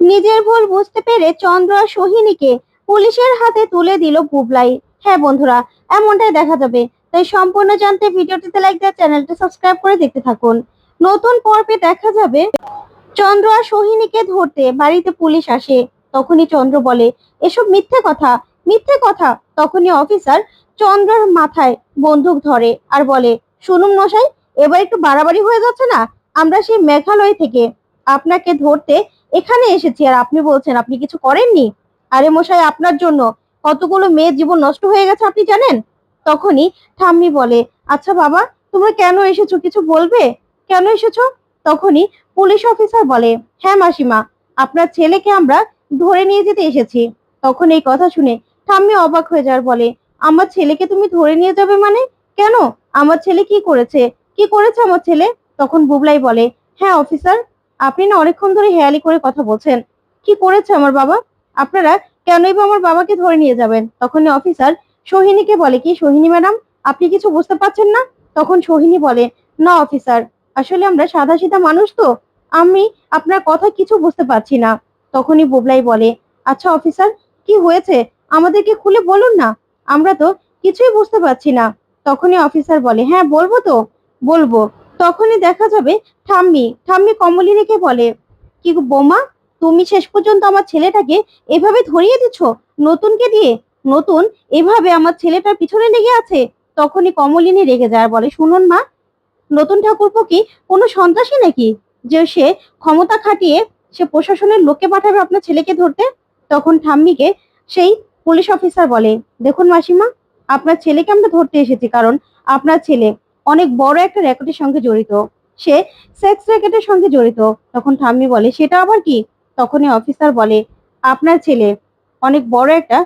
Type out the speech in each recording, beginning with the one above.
নিজের ভুল বুঝতে পেরে চন্দ্র আর সোহিনীকে পুলিশের হাতে তুলে দিল বুবলাই। হ্যাঁ বন্ধুরা, এমনটাই দেখা যাবে। তাই সম্পূর্ণ জানতে ভিডিওটিতে লাইক দেওয়া, চ্যানেলটি সাবস্ক্রাইব করে দেখতে থাকুন। নতুন পর্বে দেখা যাবে, চন্দ্র আর সোহিনীকে ধরতে বাড়িতে পুলিশ আসে। তখনই চন্দ্র বলে, এসব মিথ্যে কথা মিথ্যে কথা। তখনই অফিসার চন্দ্রর মাথায় বন্দুক ধরে আর বলে, শুনুন মশাই, এবার একটু বাড়াবাড়ি হয়ে যাচ্ছে না? আমরা সেই মেঘালয় থেকে আপনাকে ধরতে এখানে এসেছি আর আপনি বলছেন, আপনি কিছু করেননি? আরে মশাই, আপনার জন্য কতগুলো মেয়ের জীবন নষ্ট হয়ে গেছে আপনি জানেন? তখনই ঠাম্মি বলে আচ্ছা বাবা, তোমরা কেন এসেছ? কিছু বলবে? কেন এসেছ? তখনই পুলিশ অফিসার বলে হ্যাঁ মাসিমা, আপনার ছেলেকে আমরা ধরে নিয়ে যেতে এসেছি। তখন এই কথা শুনে ঠাম্মি অবাক হয়ে যাওয়ার বলে, আমার ছেলেকে তুমি ধরে নিয়ে যাবে মানে? কেন? আমার ছেলে কি করেছে? কি করেছে আমার ছেলে? তখন বুবলাই বলে হ্যাঁ অফিসার আপনি না অনেকক্ষণ ধরে হেয়ালি করে কথা বলছেন। কি করেছে আমার বাবা? আপনারা কেনই বা আমার বাবাকে ধরে নিয়ে যাবেন? তখন অফিসার সোহিনীকে বলে, কি সোহিনী ম্যাডাম? আপনি কিছু বুঝতে পারছেন না? তখন সোহিনী বলে, না অফিসার, আসলে আমরা সাদা সিধা মানুষ তো। আমি আপনার কথা কিছু বুঝতে পারছি না। তখনই বুবলাই বলে আচ্ছা অফিসার, কি হয়েছে? আমাদেরকে খুলে বলুন না। আমরা তো কিছুই বুঝতে পারছি না। তখনই অফিসার বলে হ্যাঁ বলব তো। বলব? তখনই দেখা যাবে ঠাম্মি ঠাম্মি কমলিনীকে বলে, কি বোমা, তুমি শেষ পর্যন্ত আমার ছেলেটাকে এভাবে ধরিয়ে দিচ্ছ? নতুনকে দিয়ে? নতুন এভাবে আমার ছেলেটার পিছনে লেগে আছে? তখনই কমলিনী রেগে যায় বলে, শুনুন মা, নতুন ঠাকুরপো কি কোনো সন্ত্রাসী নাকি? যে সে ক্ষমতা খাটিয়ে সে প্রশাসনের লোককে পাঠাবে আপনার ছেলেকে ধরতে? তখন ঠাম্মিকে সেই পুলিশ অফিসার বলে, দেখুন মাসিমা, আপনার ছেলেকে আমরা ধরতে এসেছি কারণ আপনার ছেলে অনেক বড় একটা র্যাকেটের সঙ্গে জড়িত। সে সেক্স র্যাকেটের সঙ্গে জড়িত। তখন ঠাম্মি বলে, সেটা আবার কি? তখনই অফিসার বলে, আপনার ছেলে অনেক বড় একটা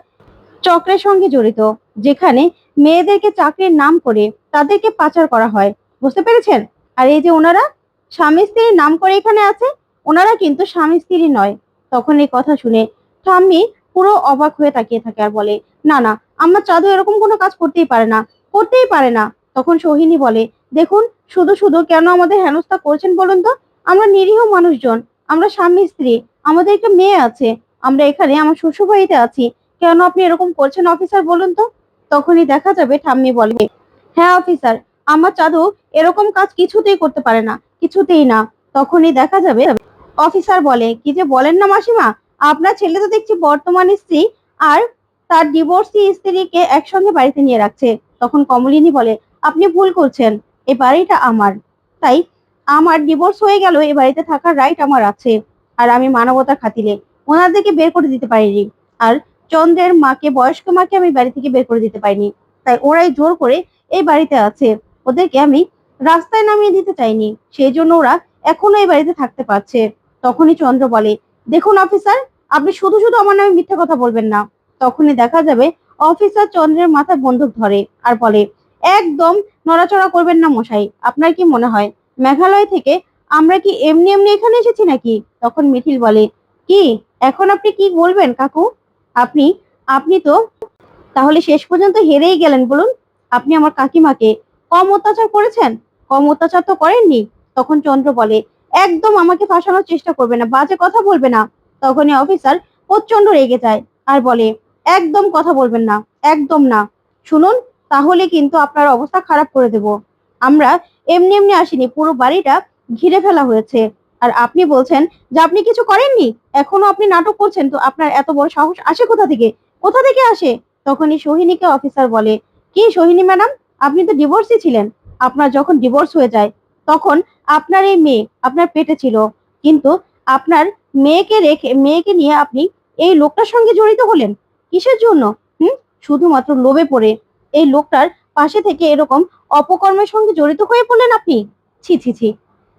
চক্রের সঙ্গে জড়িত, যেখানে মেয়েদেরকে চাকরির নাম করে তাদেরকে পাচার করা হয়। বুঝতে পেরেছেন? আর এই যে ওনারা স্বামী স্ত্রীর নাম করে এখানে আছে, ওনারা কিন্তু স্বামী স্ত্রী নয়। তখন এই কথা শুনে ঠাম্মি পুরো অবাক হয়ে তাকিয়ে থাকে আর বলে, না না, আমার চাঁদু এরকম কোনো কাজ করতেই পারে না, করতেই পারে না। তখন সোহিনী বলে, দেখুন, শুধু শুধু কেন আমাদের হেনস্থা করছেন বলুন তো? আমরা নিরীহ মানুষজন, আমরা স্বামী স্ত্রী, আমাদের একটা মেয়ে আছে, আমরা এখানে আমার শ্বশুর বাড়িতে আছি, কেন আপনি এরকম করছেন অফিসার বলুন তো? তখনই দেখা যাবে ঠাম্মি বলবে হ্যাঁ অফিসার, আমার চাঁদু এরকম কাজ কিছুতেই করতে পারে না, কিছুতেই না। তখনই দেখা যাবে অফিসার বলে, কি যে বলেন না মাসিমা, আপনার ছেলে তো দেখছি বর্তমান স্ত্রী আর তার ডিভোর্সি স্ত্রীকে একসঙ্গে বাড়িতে নিয়ে রাখছে। তখন কমলিনী বলে আপনি ভুল করছেন। এই বাড়িটা আমার। তাই আমার ডিভোর্স হয়ে গেল, এ বাড়িতে থাকার রাইট আমার আছে। আর আমি মানবতার খাতিরে ওনাদেরকে বের করে দিতে পারিনি। আর চন্দ্রের মাকে, বয়স্ক মাকে আমি বাড়ি থেকে বের করে দিতে পারিনি। তাই ওরাই জোর করে এই বাড়িতে আছে। ওদেরকে আমি রাস্তায় নামিয়ে দিতে চাইনি। সেই জন্য ওরা এখনও এই বাড়িতে থাকতে পারছে। তখনই চন্দ্র বলে, দেখুন অফিসার আপনি শুধু শুধু আমার নামে মিথ্যে কথা বলবেন না। তখনই দেখা যাবে অফিসার চন্দ্রের মাথায় বন্দুক ধরে আর বলে একদম নড়াচড়া করবেন না মশাই। আপনার কি মনে হয়? মেঘালয় থেকে আমরা কি এমনি এমনি এখানে এসেছি নাকি? তখন মিথিল বলে, কি? এখন আপনি কি বলবেন, কাকু? আপনি আপনি তো তাহলে শেষ পর্যন্ত হেরেই গেলেন বলুন। আপনি আমার কাকিমাকে কম অত্যাচার করেছেন? কম অত্যাচার তো করেননি। তখন চন্দ্র বলে, একদম আমাকে ফাঁসানোর চেষ্টা করবে না, বাজে কথা বলবে না। তখনই অফিসার প্রচণ্ড রেগে যায় আর বলে, একদম কথা বলবেন না, একদম না। শুনুন তাহলে কিন্তু আপনার অবস্থা খারাপ করে দেব। আমরা এমনি এমনি আসিনি, পুরো বাড়িটা ঘিরে ফেলা হয়েছে। আর আপনি বলছেন যে আপনি কিছু করেননি, এখনও আপনি নাটক করছেন, তো আপনার এত বড় সাহস আসে কোথা থেকে? কোথা থেকে আসে? তখনই সোহিনীকে অফিসার বলে, কি সোহিনী ম্যাডাম? আপনি তো ডিভোর্সই ছিলেন। আপনার যখন ডিভোর্স হয়ে যায়, তখন আপনার এই মেয়ে আপনার পেটে ছিল। কিন্তু আপনার মেয়েকে রেখে, মেয়েকে নিয়ে আপনি এই লোকটার সঙ্গে জড়িত হলেন? কিসের জন্য? হুম? শুধুমাত্র লোভে পড়ে। এই লোকটার পাশে থেকে এরকম অপকর্মের সঙ্গে জড়িত হয়ে পড়লেন আপনি? ছি ছি ছি।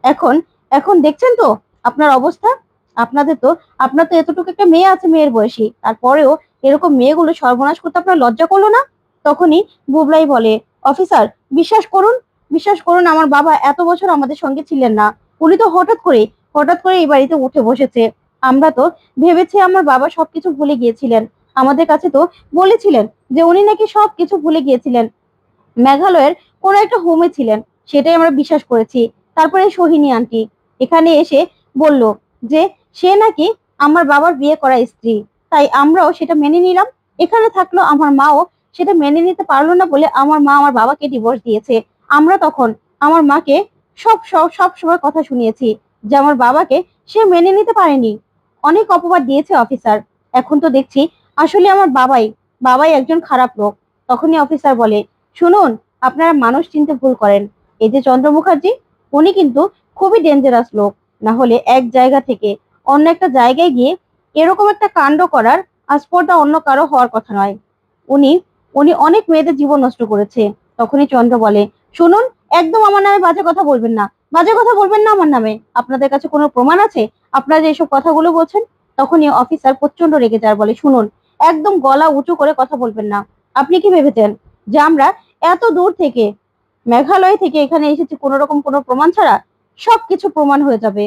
এখন এখন দেখছেন তো আপনার অবস্থা? আপনাদের তো, আপনার তো এতটুকু একটা মেয়ে আছে মেয়ের বয়সী। তারপরেও এরকম মেয়েগুলো সর্বনাশ করতে আপনার লজ্জা করল না? তখনই বুবলাই বলে, অফিসার, বিশ্বাস করুন বিশ্বাস করুন আমার বাবা এত বছর আমাদের সঙ্গে ছিলেন না। উনি তো হঠাৎ করে হঠাৎ করে এই বাড়িতে উঠে বসেছে। আমরা তো ভেবেছি আমার বাবা সবকিছু ভুলে গিয়েছিলেন। আমাদের কাছে তো বলেছিলেন যে উনি নাকি সবকিছু ভুলে গিয়েছিলেন। মেঘালয়ের কোনো একটা হোমে ছিলেন, সেটাই আমরা বিশ্বাস করেছি। তারপরে সোহিনী আন্টি এখানে এসে বলল যে সে নাকি আমার বাবার বিয়ে করা স্ত্রী, তাই আমরাও সেটা মেনে নিলাম। এখানে থাকল আমার মাও, সেটা মেনে নিতে পারল না বলে আমার মা আমার বাবাকে ডিভোর্স দিয়েছে। আমরা তখন আমার মাকে সব সব সব সময় কথা শুনিয়েছি যে আমার বাবাকে সে মেনে নিতে পারেনি। অনেক অপবাদ দিয়েছে অফিসার এখন তো দেখছি আসলে আমার বাবাই বাবাই একজন খারাপ লোক। তখনই অফিসার বলে, শুনুন, আপনারা মানুষ চিনতে ভুল করেন। এই যে চন্দ্র মুখার্জি, উনি কিন্তু খুবই ডেঞ্জারাস লোক। না হলে এক জায়গা থেকে অন্য একটা জায়গায় গিয়ে এরকম একটা কাণ্ড করার আস্পর্ধা অন্য কারও হওয়ার কথা নয়। উনি উনি অনেক মেয়েদের জীবন নষ্ট করেছে। তখনই চন্দ্র বলে, শুনুন, একদম আমার নামে বাজে কথা বলবেন না। বাজে কথা বলবেন না আমার নামে। আপনাদের কাছে কোনো প্রমাণ আছে? আপনারা যে এসব কথাগুলো বলছেন? তখনই অফিসার প্রচণ্ড রেগে যায় বলে, শুনুন একদম গলা উঁচু করে কথা বলবেন না। আপনি কি ভেবেছেন যে আমরা এত দূর থেকে, মেঘালয় থেকে এখানে এসেছি কোনো রকম কোনো প্রমাণ ছাড়া? সবকিছু প্রমাণ হয়ে যাবে।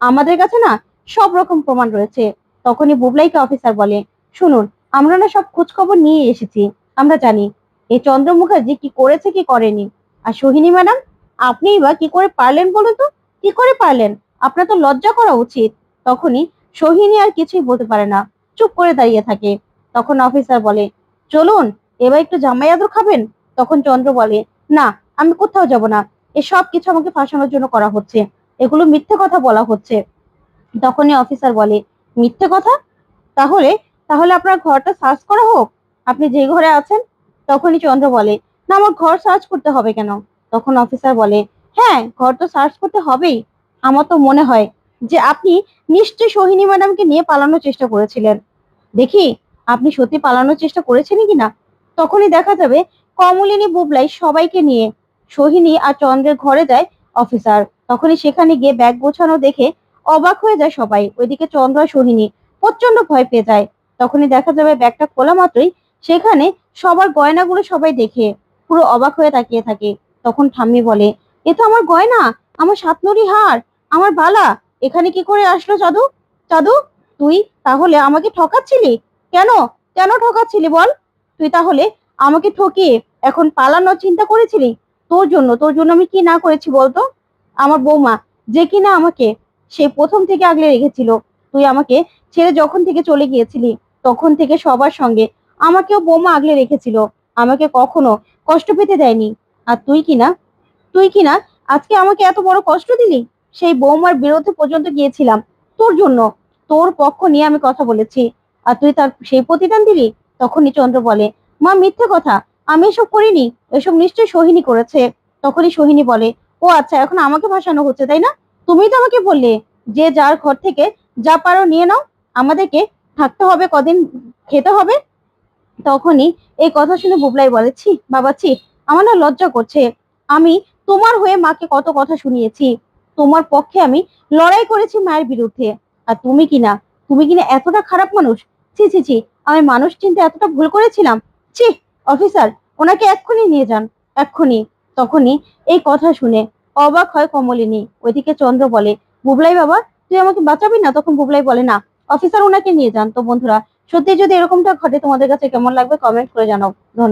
আমাদের কাছে না সব রকম প্রমাণ রয়েছে। তখনই বুবলাইকে অফিসার বলে, শুনুন, আমরা না সব খোঁজখবর নিয়ে এসেছি। আমরা জানি এই চন্দ্র মুখার্জি কি করেছে, কি করেনি। আর সোহিনী ম্যাডাম, আপনিই বা কি করে পারলেন বলুন তো? কি করে পারলেন? আপনার তো লজ্জা করা উচিত। তখনই সোহিনী আর কিছুই বলতে পারে না। চুপ করে দাঁড়িয়ে থাকে। তখন অফিসার বলে, চলুন, এবার একটু জামাই আদর খাবেন? তখন চন্দ্র বলে, না, আমি কোথাও যাব না। এ সব কিছু আমাকে ফাঁসানোর জন্য করা হচ্ছে। এগুলো মিথ্যে কথা বলা হচ্ছে। তখনই অফিসার বলে, মিথ্যে কথা? তাহলে তাহলে আপনার ঘরটা সার্চ করা হোক। আপনি যে ঘরে আছেন? তখনই চন্দ্র বলে, না, আমার ঘর সার্চ করতে হবে কেন? তখন অফিসার বলে হ্যাঁ ঘর তো সার্চ করতে হবেই। আমার তো মনে হয় যে আপনি নিশ্চয়ই সোহিনী ম্যাডামকে নিয়ে পালানোর চেষ্টা করেছিলেন। দেখি, আপনি সত্যি পালানোর চেষ্টা করেছেন কিনা? তখনই দেখা যাবে কমলিনী বুবলাই সবাইকে নিয়ে সোহিনী আর চন্দ্রের ঘরে যায় অফিসার। তখনই সেখানে গিয়ে ব্যাগ গোছানো দেখে অবাক হয়ে যায় সবাই। ওইদিকে চন্দ্র আর সোহিনী প্রচণ্ড ভয় পেয়ে যায়। তখনই দেখা যাবে ব্যাগটা খোলা মাত্রই সেখানে সবার গয়নাগুলো সবাই দেখে পুরো অবাক হয়ে তাকিয়ে থাকে। তখন ঠাম্মি বলে, এ তো আমার গয়না, আমার সাতনরি হার, আমার বালা এখানে কি করে আসলো চাদু চাদু তুই তাহলে আমাকে ঠকাচ্ছিলি? কেন? কেন ঠকাচ্ছিলি বল? তুই তাহলে আমাকে ঠকিয়ে এখন পালানোর চিন্তা করেছিলি? তোর জন্য তোর জন্য আমি কি না করেছি বলতো? আমার বৌমা যে কিনা আমাকে সে প্রথম থেকে আগলে রেখেছিল। তুই আমাকে ছেড়ে যখন থেকে চলে গিয়েছিলি, তখন থেকে সবার সঙ্গে আমাকেও বৌমা আগলে রেখেছিল। আমাকে কখনো কষ্ট পেতে দেয়নি। আর তুই কিনা? তুই কিনা আজকে আমাকে এত বড় কষ্ট দিলি? সেই বৌমার বিরুদ্ধে পর্যন্ত গিয়েছিলাম। তোর জন্য, তোর পক্ষ নিয়ে আমি কথা বলেছি। আর তুই তার সেই প্রতিদান দিলি তখনই চন্দ্র বলে, মা, মিথ্যে কথা। আমি এসব করিনি। এসব নিশ্চয়ই সোহিনী করেছে। তখনই সোহিনী বলে, ও আচ্ছা এখন আমাকে ভাসানো হচ্ছে, তাই না? তুমি তো আমাকে বললে যে যার ঘর থেকে যা পারো নিয়ে নাও। আমাদেরকে থাকতে হবে, কদিন খেতে হবে? তখনই এই কথা শুনে বুবলাই বলে, ছি, বাবা, ছি, আমার না লজ্জা করছে। আমি তোমার হয়ে মাকে কত কথা শুনিয়েছি। তোমার পক্ষে আমি লড়াই করেছি মায়ের বিরুদ্ধে। আর তুমি কিনা তুমি কিনা এতটা খারাপ মানুষ? ছি ছি ছি, আমি মানুষ চিনতে এতটা ভুল করেছিলাম? ছি, অফিসার, ওনাকে এক্ষুনি নিয়ে যান, এক্ষুনি। তখনই এই কথা শুনে অবাক হয় কমলিনী। ওইদিকে চন্দ্র বলে, বুবলাই বাবা, তুই আমাকে বাঁচাবি না? তখন বুবলাই বলে, না, অফিসার ওনাকে নিয়ে যান। তো বন্ধুরা, সত্যি যদি এরকমটা ঘটে তোমাদের কাছে কেমন লাগবে কমেন্ট করে জানাও। ধন্যবাদ।